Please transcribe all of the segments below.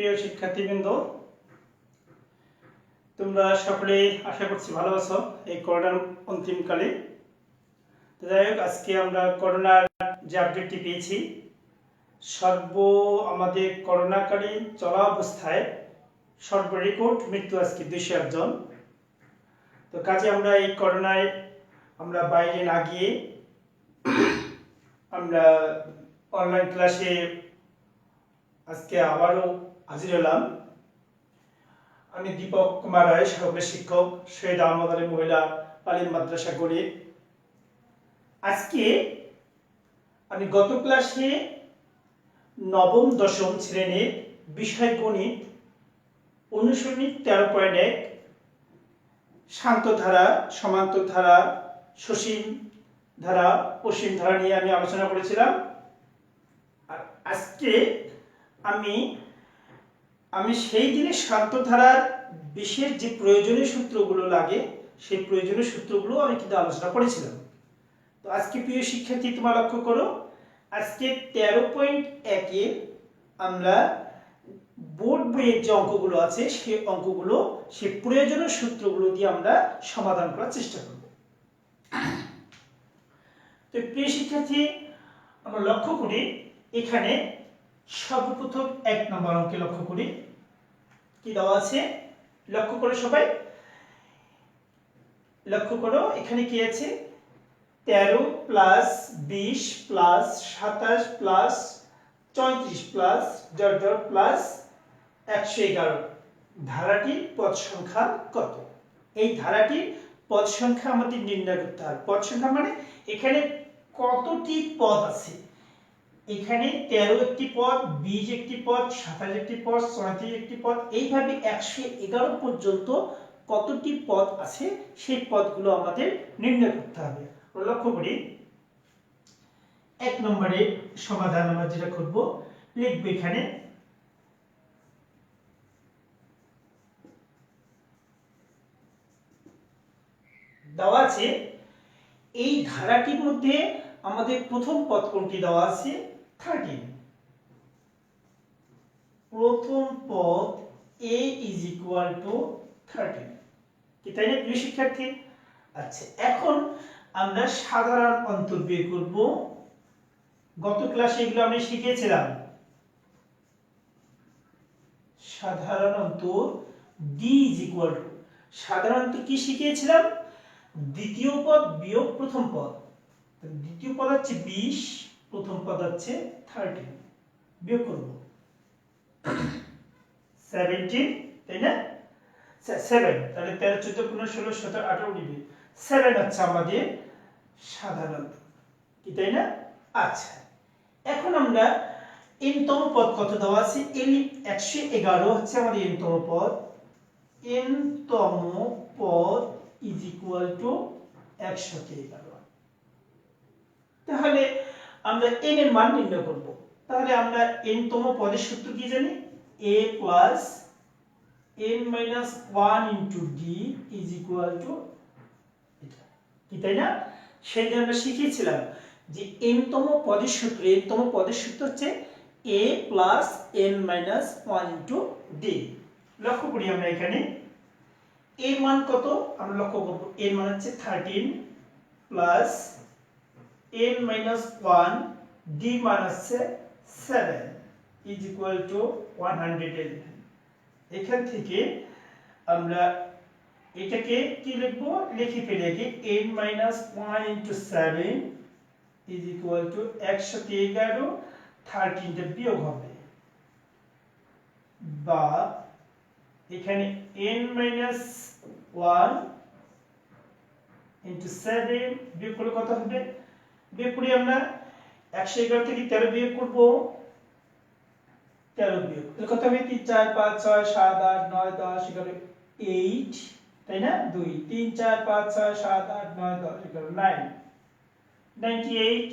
প্রিয় শিক্ষার্থীবৃন্দ, তোমরা সকলে আশা করছি ভালো আছো এই করোনার অন্তিমকালে। তো যাই হোক, আজকে আমরা করোনার যে আপডেটটি পেয়েছি, সর্ব আমাদের করোনাকালীন চলা অবস্থায় সর্ব রেকর্ড মৃত্যু আজকে দুইশো একজন তো কাজে আমরা এই করোনায় আমরা বাইরে না গিয়ে আমরা অনলাইন ক্লাসে আজকে আবারও হাজির হলাম। আমি দীপক কুমার রায় সহকারী শিক্ষক সৈয়দ আহমদ আলী মহিলা তালিম মাদ্রাসা গড়ে আজকে আমি গত ক্লাসে নবম, দশম শ্রেণির বিষয় গণিত অনুসরণী তেরো পয়েন্ট এক, শান্ত ধারা সমান্তর ধারা, সসীম ধারা, অসীম ধারা নিয়ে আমি আলোচনা করেছিলাম। আর আজকে আমি আমি সেই দিনে শান্ত ধারার বিশেষ যে প্রয়োজনীয় সূত্রগুলো লাগে, সেই প্রয়োজনীয় সূত্রগুলো আমি কিন্তু আলোচনা করেছিলাম। তো আজকে প্রিয় শিক্ষার্থী, তোমরা লক্ষ্য করো, আজকে তেরো পয়েন্ট একে আমরা বোর্ড বইয়ের যে অঙ্কগুলো আছে, সেই অঙ্কগুলো, সেই প্রয়োজনীয় সূত্রগুলো দিয়ে আমরা সমাধান করার চেষ্টা করব। তো প্রিয় শিক্ষার্থী, আমরা লক্ষ্য করি, এখানে সর্বপ্রথম এক নম্বর অঙ্কে লক্ষ্য করি। কি দেওয়া আছে? লক্ষ্য করে সবাই। লক্ষ্য করো, এখানে কি আছে? তেরো প্লাস বিশ প্লাস সাতাশ প্লাস চৌত্রিশ প্লাস ডট ডট প্লাস একশো এগারো। ধারাটির পদ সংখ্যা কত? এই ধারাটির পদ সংখ্যা আমাদের নির্ণয় করতে হবে। পদ সংখ্যা মানে এখানে কতটি পদ আছে? এখানে তেরো একটি পদ, বিশ একটি পদ, সাতাশ একটি পদ, ছয়ত্রিশ একটি পদ, এইভাবে একশো এগারো পর্যন্ত কতটি পদ আছে সেই পদগুলো আমাদের নির্ণয় করতে হবে। লক্ষ্য করি, এক নম্বরে সমাধান আমরা যেটা করব, লিখব এখানে, দেওয়া আছে, এই ধারাটির মধ্যে আমাদের প্রথম পদ কোনটি দেওয়া আছে? থার্টিন। প্রথম পদ A is equal to thirteen কি তাই না, প্রিয় শিক্ষার্থী? আচ্ছা এখন আমরা সাধারণ অন্তর বের করব। গত ক্লাসে এগুলো আমরা শিখেছিলাম। সাধারণ অন্তর ডি ইজ ইকুয়াল টু সাধারণত কি শিখিয়েছিলাম? দ্বিতীয় পদ বিয়োগ প্রথম পদ। দ্বিতীয় পদ হচ্ছে বিশ। প্রথম পদ হচ্ছে থার্টিন বিয়োগ করব। সেভেন্টিন তাই না? সেভেন তাহলে তেরো, চোদ্দ, পনেরো, ষোলো, সতেরো, আঠারো উনিশ সেভেন হচ্ছে আমাদের সাধারণত কি তাই না? আচ্ছা। এখন আমরা এনতম পদ কত দেওয়া আছে? এল একশো এগারো হচ্ছে আমাদের এনতম পদ। এনতম পদ ইজ ইকুয়াল টু একশো এগারো। তাহলে আমরা এন এর মান নির্ণয় করব। তাহলে আমরা এন তম পদের সূত্র কি জানি? a plus n minus one into D is equal to কি তাই না? সেদিন আমরা শিখিয়েছিলাম যে n তম পদের সূত্র, n তম পদের সূত্র হচ্ছে a plus n minus one into D লক্ষ্য করি আমরা এখানে। এর মান কত? আমরা লক্ষ্য করব এর মান হচ্ছে thirteen plus n minus one D মান হচ্ছে সেভেন ইজ ইকুয়াল টু এখান থেকে আমরা এটাকে কি লিখব? লিখে ফেলে কি n minus one into seven is equal to একশো এগারো থার্টিনটা বিয়োগ হবে। বা এখানে n minus one into seven বিয়োগ করলে কত হবে? বিয়োগ করি আমরা একশো এগারো থেকে তেরো বিয়োগ করব। তেরো বিয়োগ কত হবে? তিন, চার, পাঁচ, ছয়, সাত, আট, নয়, দশ, এগারো, এইট, তাই না? দুই, তিন, চার, পাঁচ, ছয়, সাত, আট, নয়, দশ, এগারো, নাইন। নাইনটি এইট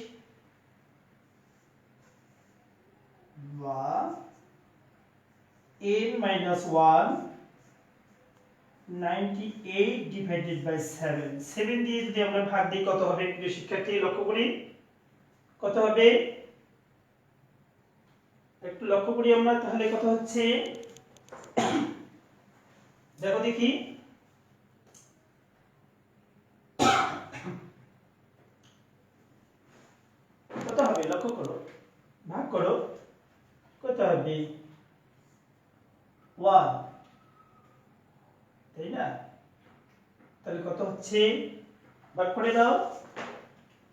বা n minus one 98 divided by 7 7 দিয়ে যদি আমরা ভাগ দিই, কত হবে? প্রিয় শিক্ষার্থী, লক্ষ্য করি। কত হবে? একটু লক্ষ্য করি আমরা, তাহলে কথা হচ্ছে? দেখো দেখি। কত হবে? লক্ষ্য করো। ভাগ করো। কত হবে? ওয়ান তাই না? তাহলে কত হচ্ছে? ভাগ করে দাও।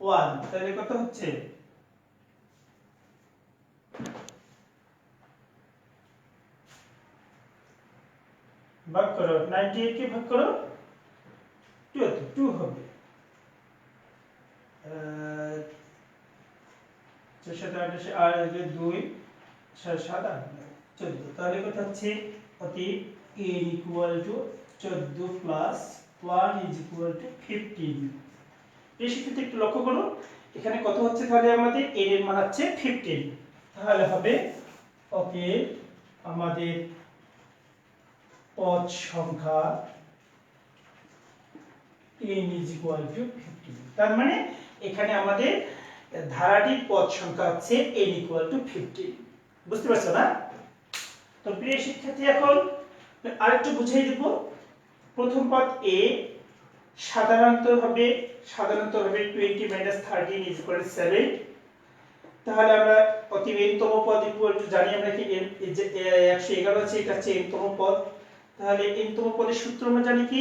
ওয়ান। তাহলে কত হচ্ছে? ভাগ করো। নাইনটি কে ভাগ করো? টু টু হবে। সাত দুই সাত আট চোদ্দ। তাহলে কথা হচ্ছে? ইকুয়াল টু চোদ্দ plus one is equal to fifteen এই শিক্ষিত একটু লক্ষ্য করো, এখানে কত হচ্ছে তাহলে আমাদের? N এর মান হচ্ছে ফিফটিন তাহলে হবে, ওকে, আমাদের পদ সংখ্যা n is equal to fifteen তার মানে এখানে আমাদের ধারাটির পদ সংখ্যা হচ্ছে n ইকুয়াল টু ফিফটিন বুঝতে পারছ না? তো প্রিয় শিক্ষার্থী, এখন আরেকটু বুঝিয়ে দেব। প্রথম পদ a সাধারণত হবে সাধারণত হবে twenty minus thirteen is equal to seven তাহলে আমরা অতি তম পদ ইকুয়াল টু জানি আমরা কি একশো এগারো আছে, এটা হচ্ছে n তম পদ। তাহলে n তম পদের সূত্র আমরা জানি কি?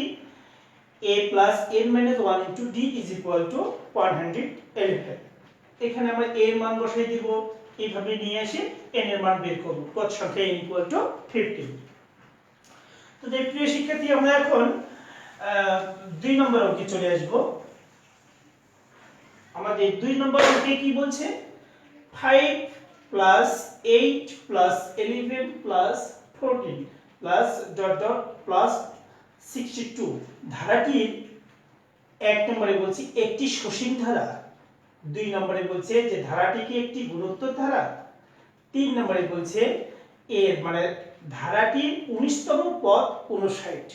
A plus n minus one into D is equal to one hundred eleven এখানে আমরা a এর মান বসাই দিব, এইভাবে নিয়ে এসে n এর মান বের করব। পদ সংখ্যা n ইকুয়াল টু ফিফটিন তো প্রিয় শিক্ষার্থী, আমরা এখন দুই নম্বর অঙ্কে চলে আসব। আমাদের দুই নম্বর অঙ্কে কি বলছে? Five plus eight plus plus fourteen plus dot dot plus sixty two ধারাটির এক নম্বরে বলছি একটি সসীম ধারা। দুই নম্বরে বলছে যে ধারাটি কি একটি গুণোত্তর ধারা। তিন নম্বরে বলছে এর মানে ধারাটির উনিশতম পদ উনষাট।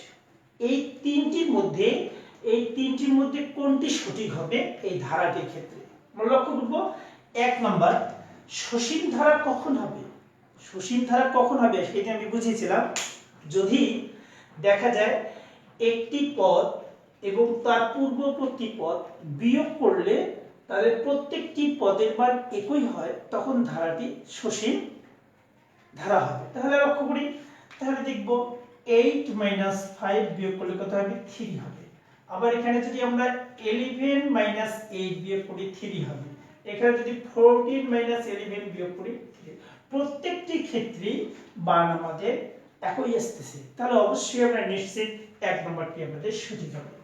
এই তিনটির মধ্যে, এই তিনটির মধ্যে কোনটি সঠিক হবে এই ধারাটির ক্ষেত্রে? আমরা লক্ষ্য করব, এক নম্বর, সসীম ধারা কখন হবে? সসীম ধারা কখন হবে সেটা আমি বুঝিয়েছিলাম। যদি দেখা যায়, একটি পদ এবং তার পূর্ববর্তী পদ বিয়োগ করলে তাদের প্রত্যেকটি পদের মান একই হয়, তখন ধারাটি সসীম ধারা হবে। তাহলে লক্ষ্য করি, তাহলে দেখব এইট মাইনাস ফাইভ বিয়োগ করলে কত হবে? থ্রি হবে। আবার এখানে যদি আমরা এলিভেন মাইনাস এইট বিয়োগ করি থ্রি হবে। এখানে যদি ফোরটিন মাইনাস এলিভেন বিয়োগ করি, three। প্রত্যেকটি ক্ষেত্রেই মান আমাদের একই আসতেছে। তাহলে অবশ্যই আমরা নিশ্চিত এক নম্বরটি আমাদের সঠিক হবে।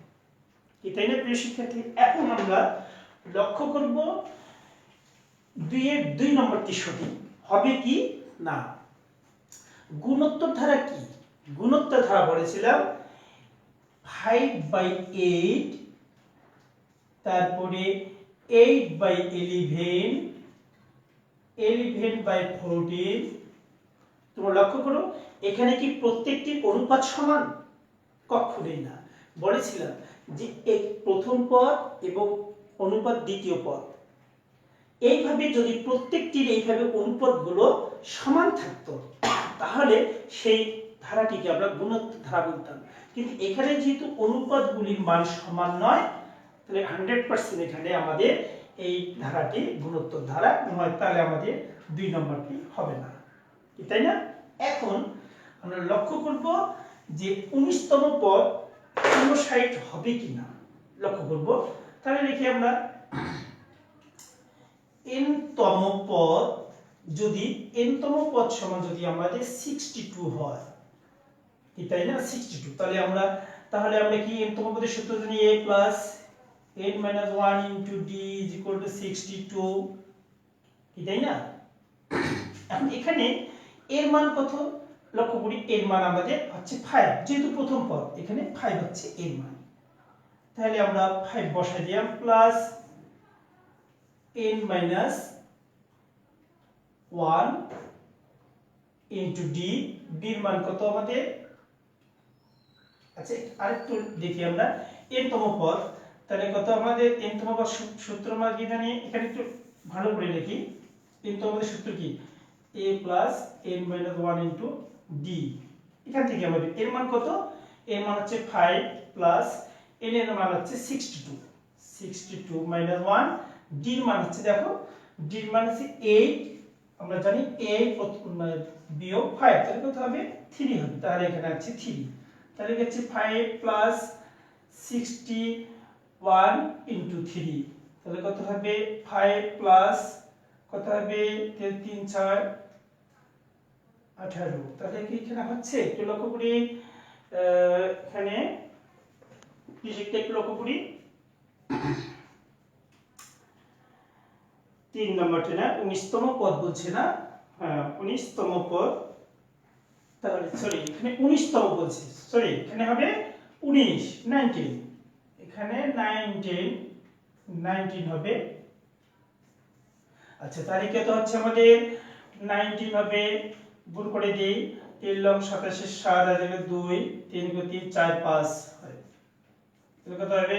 কি তাই না, প্রিয় শিক্ষার্থী? এখন আমরা লক্ষ্য করব দুইয়ের দুই নম্বরটি সঠিক হবে কি না। গুণোত্তর ধারা কি? গুণোত্তর ধারা বলেছিলাম ফাইভ বাই এইট তারপরে eight by eleven eleven by fourteen তোমরা লক্ষ্য করো, এখানে কি প্রত্যেকটি অনুপাত সমান? কখনোই না। বলেছিলাম যে এক প্রথম পদ এবং অনুপাত দ্বিতীয় পদ। এইভাবে যদি প্রত্যেকটির এইভাবে অনুপাতগুলো সমান থাকতো তাহলে সেই ধারাটিকে আমরা গুণোত্তর ধারা বলতাম কিন্তু এখানে যেহেতু অনুপাতগুলির মান সমান নয়, তাহলে হান্ড্রেড পার্সেন্ট এখানে আমাদের এই ধারাটি গুণোত্তর ধারা, নয় তাহলে আমাদের দুই নম্বরটি হবে না। তাই না? এখন আমরা লক্ষ্য করব যে উনিশতম পদ উনষাট হবে কিনা। লক্ষ্য করব। তাহলে দেখি আমরা, n তম পদ যদি n তম পদ সমান যদি আমাদের 62 হয়, কি তাই না? 62 তাহলে আমরা তাহলে আমরা কি n তম পদের সূত্র জানি? a plus n minus 1 into d is equal to 62 কি তাই না? এখন এখানে এর মান কত? লক্ষ্য করি, এর মান আমাদের হচ্ছে 5 যেহেতু প্রথম পদ, এখানে 5 হচ্ছে এর মান। তাহলে আমরা 5 বসাই দিলাম plus n minus 1 into d d এর মান কত আমাদের? আচ্ছা আরেকটু দেখি আমরা। n তম পদ, তাহলে কত আমাদের? n তম পদ সূত্র আমরা কি জানি? এখানে একটু ভালো করে লিখি n তম পদের সূত্র কি? A plus N minus one into D. এখান থেকে আমাদের এর মান কত? এর মান হচ্ছে ফাইভ প্লাস এন এর মান হচ্ছে sixty two. Sixty two minus one, ডির মান হচ্ছে দেখো, ডির মান হচ্ছে এইট আমরা জানি এইট বিয়োগ ফাইভ তাহলে কত হবে? থ্রি হবে। তাহলে এখানে আছে থ্রি তাহলে হচ্ছে five plus sixty one into three তাহলে কত হবে? ফাইভ প্লাস কত হবে? তে- তিন, চার, আঠারো। তাহলে কি এখানে হচ্ছে? একটু লক্ষ্য করি। এখানে একটু লক্ষ্য করি। তিন নম্বরটা না, উনিশতম পদ বলছে না হ্যাঁ উনিশতম পদ, তাহলে সরি এখানে উনিশতম বলছে সরি এখানে হবে উনিশ নাইনটিন এখানে নাইনটিন নাইনটিন হবে আচ্ছা তাহলে কত হচ্ছে আমাদের নাইনটিন হবে, গুণ করে দিই, তিন লং সাতাশে সাত আর দুই, তিন গো তিন, চার, পাঁচ, হয় কত হবে?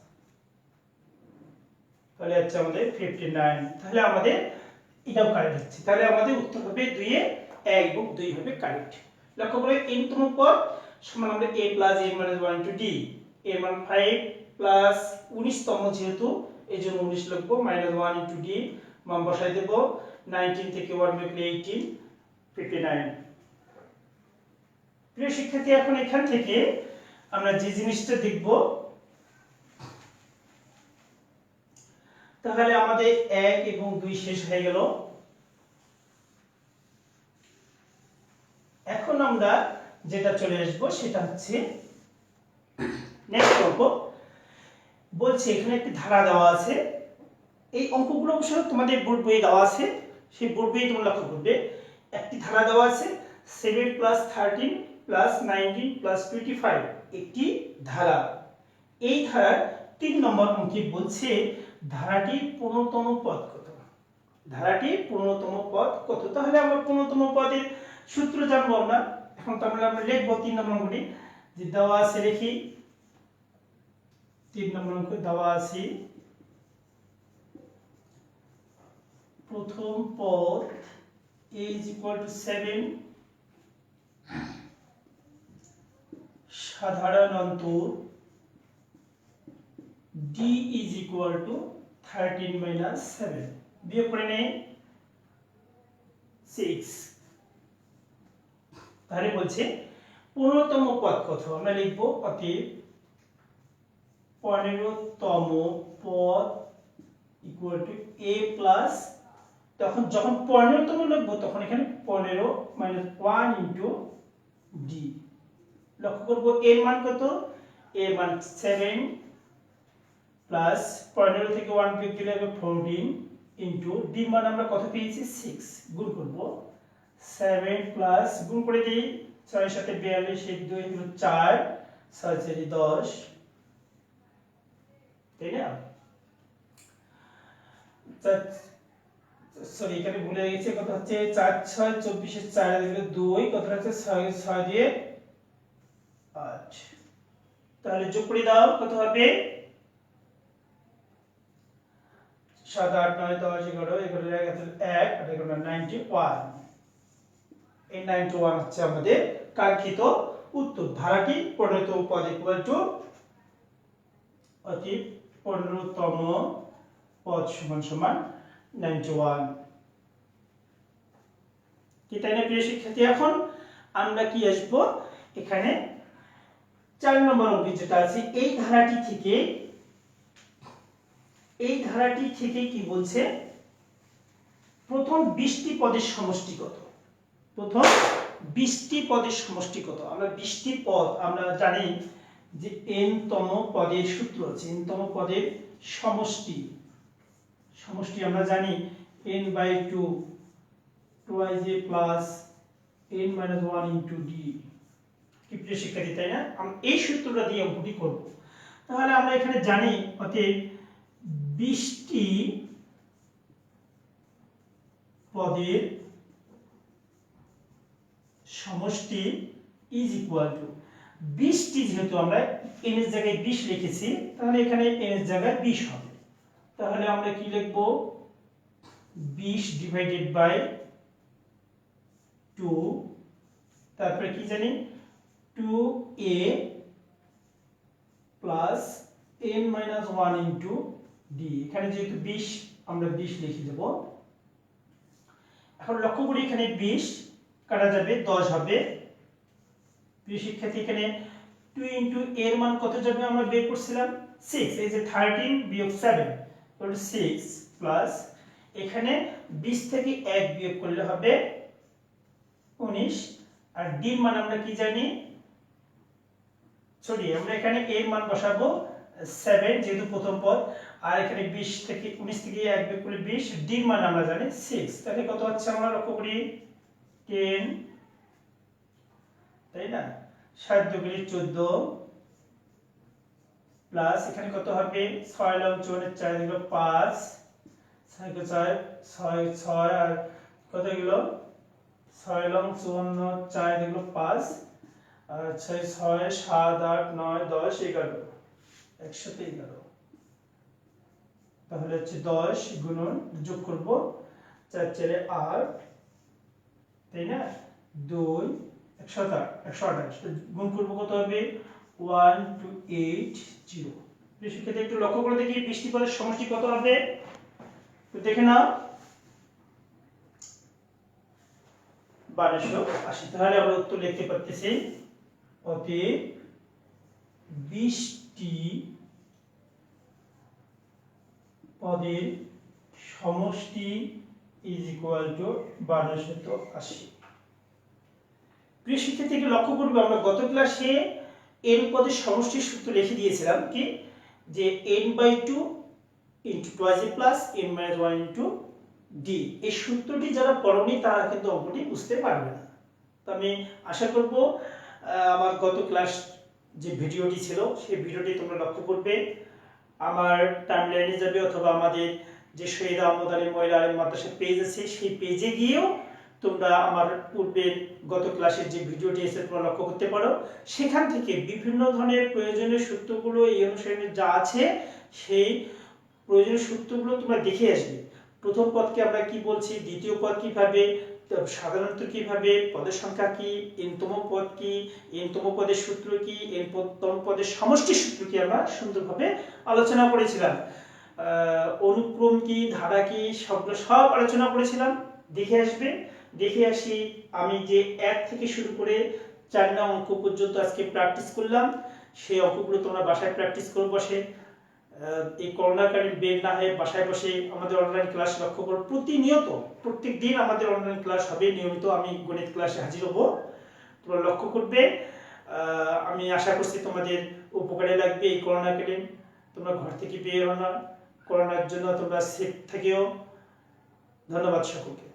তাহলে হচ্ছে আমাদের ফিফটি নাইন তাহলে আমাদের এটাও কারেক্ট হচ্ছে। তাহলে আমাদের উত্তর হবে দুইয়ে এক এবং দুই হবে কারেক্ট লক্ষ্য করে এনতম পদ সমান আমরা a plus a minus one two D এর মান ফাইভ প্লাস উনিশতম যেহেতু এই জন্য উনিশ লিখব মাইনাস ওয়ান ইন্টু ডি মান বসাই দেবো। নাইনটিন থেকে ওয়ান বিয়োগলে এইটিন ফিফটি নাইন প্রিয় শিক্ষার্থী, এখন এখান থেকে আমরা যে জিনিসটা দেখব তাহলে আমাদের এক এবং দুই শেষ হয়ে গেল। এখন আমরা যেটা চলে আসব সেটা হচ্ছে নেক্সট অঙ্ক। বলছে, এখানে একটি ধারা দেওয়া আছে। এই অঙ্কগুলো অবশ্য তোমাদের বোর্ড বইয়ে দেওয়া আছে। সেই বোর্ড বইয়ে তোমরা লক্ষ্য করবে। একটি ধারা দেওয়া আছে seven plus thirteen plus nineteen plus twenty five একটি ধারা। এই ধারার তিন নম্বর অঙ্কে বলছে ধারাটির পূর্ণতম পদ কত? ধারাটির পূর্ণতম পদ কত? তাহলে আমরা পূর্ণতম পদের সূত্র জানব আমরা। এখন তাহলে আমরা লিখব তিন নম্বর অঙ্কটি। যে দেওয়া আছে লিখি। তিন নম্বর অঙ্ক দেওয়া আছে। প্রথম পদ a is equal to 7 সাধারণ অন্তর d is equal to 13 minus 7 বিয়োগ করে নেই 6 তাহলে বলছে পনেরোতম পদ কত? আমরা লিখব অতএব পনেরোতম পদ ইকুয়াল টু এ প্লাস তখন যখন পনেরোতম লিখব তখন এখানে পনেরো মাইনাস ওয়ান ইন্টু ডি লক্ষ্য করব এর মান কত? এর মান সেভেন প্লাস পনেরো থেকে ওয়ান বিয়োগ দিলে হবে ফোরটিন ইন্টু ডি মান আমরা কত পেয়েছি? সিক্স গুণ করব। সেভেন প্লাস গুণ করে দিই। ছয়ের সাথে বিয়াল্লিশ দুই হলো চার, ছয় দশ। তাই না? সরি এখানে ভুলে গেছে। কত হচ্ছে চার, ছয়, চব্বিশের চার দিকে দুই। কত হচ্ছে ছয় ছয় দিয়ে আট তাহলে যোগ করে দাও। কত হবে? সাত, আট, নয়, দশ, এগারো এগারো এক এগারো নাইনটি ওয়ান এই নাইনটি ওয়ান হচ্ছে আমাদের কাঙ্ক্ষিত উত্তর। ধারাটি পনেরোতম পদ ইকুয়াল টু অতি পনেরোতম পদ সমান সমান নাইনটি ওয়ান কি তাই না, প্রিয় শিক্ষার্থী? এখন আমরা কি আসব? এখানে চার নম্বর অঙ্কে যেটা আছে, এই ধারাটি থেকে এই ধারাটি থেকে কি বলছে? প্রথম বৃষ্টি পদের সমষ্টি কত? প্রথম বৃষ্টি পদের সমষ্টি কত? আমরা বৃষ্টি পদ, আমরা জানি যে এন তম পদের সূত্র আছে এন তম পদের সমষ্টি। সমষ্টি আমরা জানি n by two two I J plus n minus one into d কি প্রিয় শিক্ষার্থী, তাই না? এই সূত্রটা দিয়ে অঙ্কটি করব। তাহলে আমরা এখানে জানি, অতএব বিশটি পদের সমষ্টি ইজ ইকুয়াল টু বিশটি যেহেতু আমরা এন এর জায়গায় বিশ লিখেছি, তাহলে এখানে এন এর জায়গায় বিশ হবে। তাহলে আমরা কি লিখব? বিশ ডিভাইডেড বাই টু তারপরে কি জানি? Two a plus n minus one into d এখানে যেহেতু বিশ, আমরা বিশ লিখে দেব। এখন লক্ষ্য করি এখানে বিশ কাটা যাবে, দশ হবে। শিক্ষার্থী, এখানে টু ইন্টু এর মান কত যাবে আমরা বের করছিলাম? সিক্স এই যে থার্টিন বিয়োগ সেভেন সিক্স প্লাস এখানে বিশ থেকে এক বিয়োগ করলে হবে উনিশ। আর ডির মান আমরা কি জানি? সরি আমরা এখানে এর মান বসাবো। সেভেন যেহেতু প্রথম পদ, আর এখানে বিশ থেকে উনিশ থেকে এক বিয়োগ করলে বিশ ডির মান আমরা জানি সিক্স তাহলে কত হচ্ছে আমরা লক্ষ্য করি? টেন তাই না? সাত দুগুলি চোদ্দ প্লাস এখানে কত হবে? ছয় লং চৌনে চার দিল পাঁচ। ছয় ছয় ছয় ছয়, আর কত গেল? ছয় লং চুয়ান্ন চার দিল পাঁচ। আর ছয় ছয়, সাত, আট, নয়, দশ, এগারো। একসাথে এগারো তাহলে হচ্ছে দশ গুণন যোগ করব, চার চারে আট, তাই না? দুই, একশো একশো আঠাশ। গুণ করব কত হবে? One, two, eight, zero. সেক্ষেত্রে একটু লক্ষ্য করে দেখি বৃষ্টি পদের সমষ্টি কত হবে। দেখে নাও। বারোশো আশি। তাহলে আমরা উত্তর লিখতে পারতেছি। অতএব বিশটি পদের সমষ্টি ইজ ইকুয়াল টু বারোশত আশি প্রিয় শিক্ষার্থীকে লক্ষ্য করবে, আমরা গত ক্লাসে এন পদের সমষ্টির সূত্র লিখে দিয়েছিলাম কি? যে n by two into twice a plus n minus one into d এই সূত্রটি যারা পড়নি, তারা কিন্তু অঙ্কটি বুঝতে পারবে না। তো আমি আশা করব আমার গত ক্লাস যে ভিডিওটি ছিল, সেই ভিডিওটি তোমরা লক্ষ্য করবে। আমার টাইমলাইনে যাবে অথবা আমাদের যে শহীদ আহমদ আলী মহিলা আলী মাদ্রাসা পেজ আছে, সেই পেজে গিয়েও তোমরা আমার পূর্বের গত ক্লাসের যে ভিডিওটি এসে তোমরা লক্ষ্য করতে পারো। সেখান থেকে বিভিন্ন ধরনের প্রয়োজনীয় সূত্রগুলো এই অনুসারে যা আছে, সেই প্রয়োজনীয় সূত্রগুলো তোমরা দেখে আসবে। প্রথম পদকে আমরা কি বলছি, দ্বিতীয় পদ কীভাবে তো সাধারণত কীভাবে পদের সংখ্যা কি, এনতম পদ কি, এনতম পদের সূত্র কি, এনতম পদের সমষ্টি সূত্র কি আমরা সুন্দরভাবে আলোচনা করেছিলাম। অনুক্রম কি, ধারা কি সবগুলো সব আলোচনা করেছিলাম। দেখে আসবে। দেখে আসি আমি যে এক থেকে শুরু করে চার নং অঙ্ক পর্যন্ত আজকে প্র্যাকটিস করলাম। সেই অঙ্কগুলো তোমরা বাসায় প্র্যাকটিস করে বসে এই করোনাকালীন বের না হয়ে বাসায় বসে আমাদের অনলাইন ক্লাস লক্ষ্য করো, প্রতিনিয়ত প্রত্যেক দিন আমাদের অনলাইন ক্লাস হবে, নিয়মিত আমি গণিত ক্লাসে হাজির হব। তোমরা লক্ষ্য করবে আমি আশা করছি তোমাদের উপকারে লাগবে এই করোনাকালীন। তোমরা ঘর থেকে বের হো না, করোনার জন্য তোমরা সেফ থেকেও। ধন্যবাদ সকলকে।